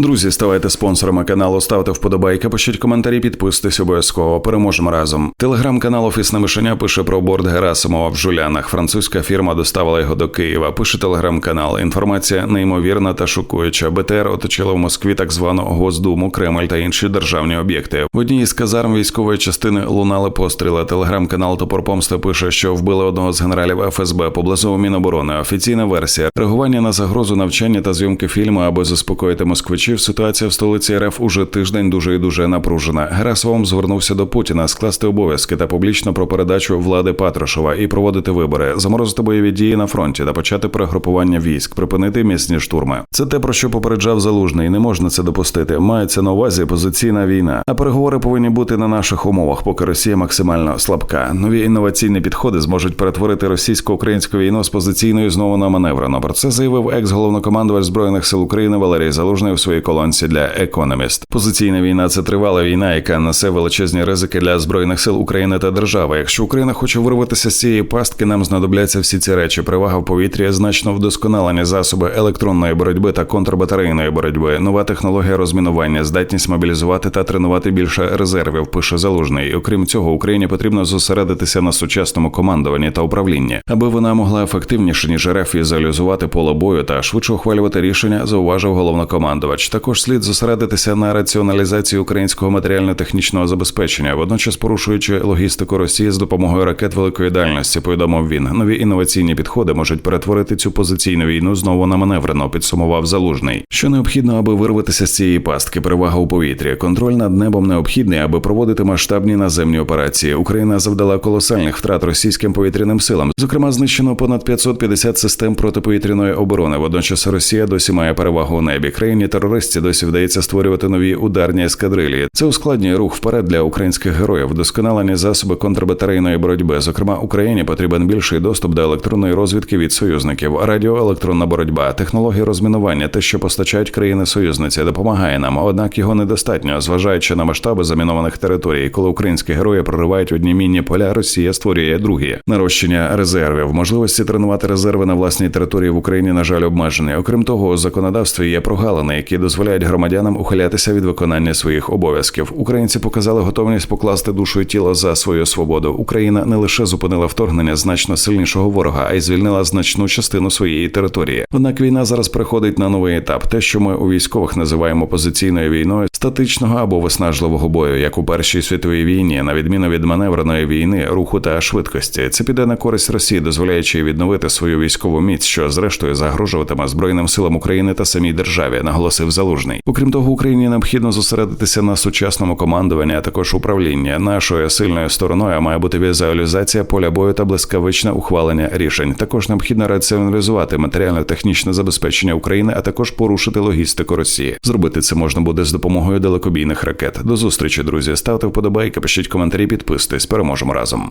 Друзі, ставайте спонсорами каналу, ставте вподобайки, пишіть коментарі, підписуйтесь обов'язково. Переможемо разом. Телеграм-канал Офісне Мишеня пише про борт Герасимова в Жулянах. Французька фірма доставила його до Києва. Пише телеграм-канал. Інформація неймовірна та шокуюча. БТР оточила в Москві так звану Госдуму, Кремль та інші державні об'єкти. В одній із казарм військової частини лунали постріли. Телеграм-канал Топор Помсти пише, що вбили одного з генералів ФСБ поблизу Міноборони. Офіційна версія реагування на загрозу навчання та зйомки фільму, аби заспокоїти москвичів. Ситуація в столиці РФ уже тиждень дуже і дуже напружена. Герасимов звернувся до Путіна скласти обов'язки та публічно про передачу влади Патрушева і проводити вибори, заморозити бойові дії на фронті та почати перегрупування військ, припинити місні штурми. Це те про що попереджав залужний. Не можна це допустити. Мається на увазі позиційна війна. А переговори повинні бути на наших умовах, поки Росія максимально слабка. Нові інноваційні підходи зможуть перетворити російсько-українську війну з позиційною знову на маневрено. Про це заявив екс-головнокомандувач збройних сил України Валерій Залужний у своїй колонці для Економіст. Позиційна війна це тривала війна, яка несе величезні ризики для збройних сил України та держави. Якщо Україна хоче вирватися з цієї пастки, нам знадобляться всі ці речі. Привага в повітрі, значно вдосконалені засоби електронної боротьби та контрбатарейної боротьби, нова технологія розмінування, здатність мобілізувати та тренувати більше резервів. Пише залужний. Окрім цього, Україні потрібно зосередитися на сучасному командуванні та управлінні, аби вона могла ефективніше ніж РФ візуалізувати поле бою та швидше ухвалювати рішення. Зауважив головнокомандувач. Також слід зосередитися на раціоналізації українського матеріально-технічного забезпечення, водночас порушуючи логістику Росії з допомогою ракет великої дальності. Повідомив він. Нові інноваційні підходи можуть перетворити цю позиційну війну знову на маневрено. Підсумував залужний. Що необхідно, аби вирватися з цієї пастки, перевага у повітрі. Контроль над небом необхідний, аби проводити масштабні наземні операції. Україна завдала колосальних втрат російським повітряним силам. Зокрема, знищено понад 550 систем протиповітряної оборони. Водночас Росія досі має перевагу у небі. Країні терористів досі вдається створювати нові ударні ескадрилі. Це ускладнює рух вперед для українських героїв, вдосконалені засоби контрбатарейної боротьби. Зокрема, Україні потрібен більший доступ до електронної розвідки від союзників, радіоелектронна боротьба, технології розмінування, те, що постачають країни-союзниці, допомагає нам. Однак його недостатньо, зважаючи на масштаби замінованих територій, коли українські герої проривають одні мінні поля, Росія створює другі нарощення резервів, можливості тренувати резерви на власній території в Україні, на жаль, обмежені. Окрім того, у законодавстві є прогалини, які дозволяють громадянам ухилятися від виконання своїх обов'язків. Українці показали готовність покласти душу і тіло за свою свободу. Україна не лише зупинила вторгнення значно сильнішого ворога, а й звільнила значну частину своєї території. Однак війна зараз переходить на новий етап. Те, що ми у військових називаємо позиційною війною, статичного або виснажливого бою, як у першій світовій війні, на відміну від маневреної війни, руху та швидкості. Це піде на користь Росії, дозволяючи відновити свою військову міць, що зрештою загрожуватиме збройним силам України та самій державі, наголосив залужний. Окрім того, Україні необхідно зосередитися на сучасному командуванні, а також управлінні. Нашою сильною стороною має бути візуалізація поля бою та блискавичне ухвалення рішень. Також необхідно раціоналізувати матеріально-технічне забезпечення України, а також порушити логістику Росії. Зробити це можна буде з допомогою далекобійних ракет. До зустрічі, друзі. Ставте вподобайки, пишіть коментарі, підписуйтесь. Переможемо разом.